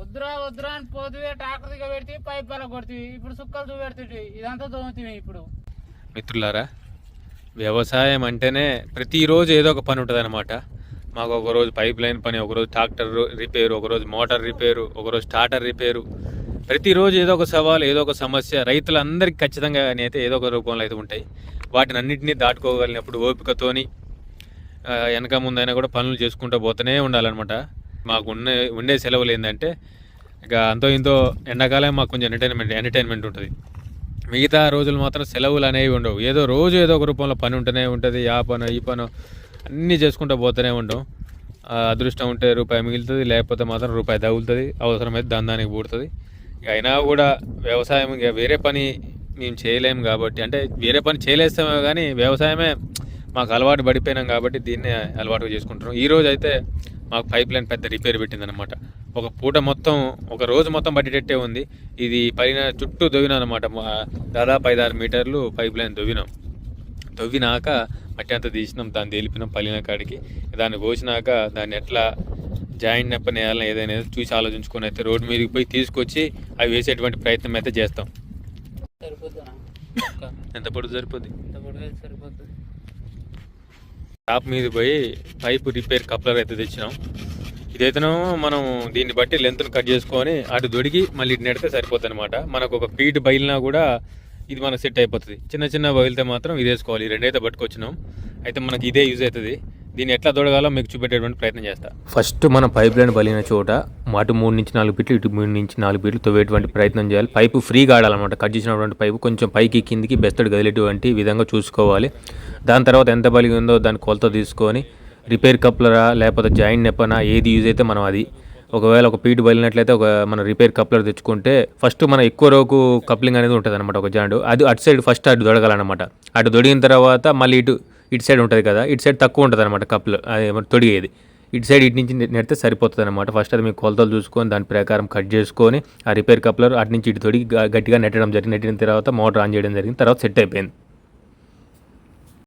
వద్దురా వద్దురా అని పోతువే ట్రాక్టర్ పెడితే పైప్ అలా కొడుతుంది. ఇప్పుడు సుక్కలు చూపెడుతుంది ఇదంతా దోమతివి ఇప్పుడు. మిత్రులారా వ్యవసాయం అంటేనే ప్రతిరోజు ఏదో ఒక పని ఉంటుంది అనమాట మాకు ఒకరోజు పైప్ లైన్ పని ఒకరోజు ట్రాక్టర్ రిపేరు ఒకరోజు మోటార్ రిపేరు ఒకరోజు స్టార్టర్ రిపేరు. ప్రతిరోజు ఏదో ఒక సవాల్ ఏదో ఒక సమస్య రైతులందరికీ ఖచ్చితంగా కానీ అయితే ఏదో ఒక రూపంలో అయితే ఉంటాయి. వాటిని అన్నింటినీ దాటుకోగలిగినప్పుడు ఓపికతోని వెనక ముందైనా కూడా పనులు చేసుకుంటూ పోతూనే ఉండాలన్నమాట. మాకు ఉండే ఉండే సెలవులు ఏంటంటే ఇక అంతో ఇంతో ఎండాకాలం మాకు కొంచెం ఎంటర్టైన్మెంట్ ఎంటర్టైన్మెంట్ ఉంటుంది. మిగతా రోజులు మాత్రం సెలవులు అనేవి ఉండవు. ఏదో రోజు ఏదో ఒక రూపంలో పని ఉంటూనే ఉంటుంది ఆ పను ఈ పను అన్నీ చేసుకుంటూ పోతూనే ఉంటాం అదృష్టం ఉంటే రూపాయి మిగులుతుంది లేకపోతే మాత్రం రూపాయి తగులుతుంది అవసరమైతే దందానికి పూడుతుంది. ఇక అయినా కూడా వ్యవసాయం ఇక వేరే పని మేము చేయలేము కాబట్టి అంటే వేరే పని చేయలేస్తామే కానీ వ్యవసాయమే మాకు అలవాటు పడిపోయినాం కాబట్టి దీన్నే అలవాటుగా చేసుకుంటున్నాం. ఈరోజు అయితే మాకు పైప్ లైన్ పెద్ద రిపేర్ పెట్టిందనమాట ఒక పూట మొత్తం ఒక రోజు మొత్తం పట్టేటట్టే ఉంది. ఇది పైన చుట్టూ దొవ్వినాం అనమాట దాదాపు ఐదారు మీటర్లు పైప్ లైన్ దొవ్వినాం తవ్వినాక మట్టి అంతా తీసినాం దాన్ని తెలిపినాం పలిన కాడికి. దాన్ని కోసినాక దాన్ని ఎట్లా జాయింట్ నెప్పనేయాలని ఏదైనా చూసి ఆలోచించుకొని అయితే రోడ్డు మీదకి పోయి తీసుకొచ్చి అవి వేసేటువంటి ప్రయత్నం అయితే చేస్తాం. సరిపోతుందా? ఎంత పొడుగు సరిపోద్ది? టాప్ మీద పోయి పైపు రిపేర్ కప్లర్ అయితే తెచ్చినాం. ఇదైతేనో మనం దీన్ని బట్టి లెంత్ను కట్ చేసుకొని అటు దొడిగి మళ్ళీ ఇటు నెడితే సరిపోతుంది అనమాట మనకు ఒక ఫీట్ బయలినా కూడా ఇది మనకు సెట్ అయిపోతుంది. చిన్న చిన్న బయలితే మాత్రం ఇది వేసుకోవాలి. రెండైతే పట్టుకొచ్చినాం. అయితే మనకి ఇదే యూజ్ అవుతుంది దీన్ని ఎట్లా దొడగాలో మీకు చూపెట్టేటువంటి ప్రయత్నం చేస్తా. ఫస్ట్ మన పైప్ లైన్ బలిన చోట అటు మూడు నుంచి నాలుగు ఫీట్లు ఇటు మూడు నుంచి నాలుగు ఫీట్లు తవ్వేటువంటి ప్రయత్నం చేయాలి. పైపు ఫ్రీగా ఆడాలన్నమాట కట్ చేసినటువంటి పైపు కొంచెం పైకి కిందికి బెస్తడు కదిలేటువంటి విధంగా చూసుకోవాలి. దాని తర్వాత ఎంత బలిగి ఉందో దాని కొలత తీసుకొని రిపేర్ కప్లరా లేకపోతే జాయింట్ నెప్పనా ఏది యూజ్ అయితే మనం అది. ఒకవేళ ఒక పీటు బలినట్లయితే ఒక మన రిపేర్ కప్లర్ తెచ్చుకుంటే ఫస్ట్ మన ఎక్కువ రోకు కప్లింగ్ అనేది ఉంటుంది అనమాట ఒక జాండు. అది అటు సైడ్ ఫస్ట్ అటు దొడగాలన్నమాట. అటు దొడిగిన తర్వాత మళ్ళీ ఇటు ఇటు సైడ్ ఉంటుంది కదా ఇటు సైడ్ తక్కువ ఉంటుంది అనమాట కప్లు అది తొడిగేది. ఇటు సైడ్ ఇటు నుంచి నెడితే సరిపోతుంది అనమాట ఫస్ట్ అది మీకు కొలతలు చూసుకొని దాని ప్రకారం కట్ చేసుకొని ఆ రిపేర్ కప్లర్ అటు నుంచి ఇటు తొడిగి గట్టిగా నెట్టడం జరిగింది నెట్టిన తర్వాత మోటార్ ఆన్ చేయడం జరిగింది. తర్వాత సెట్ అయిపోయింది.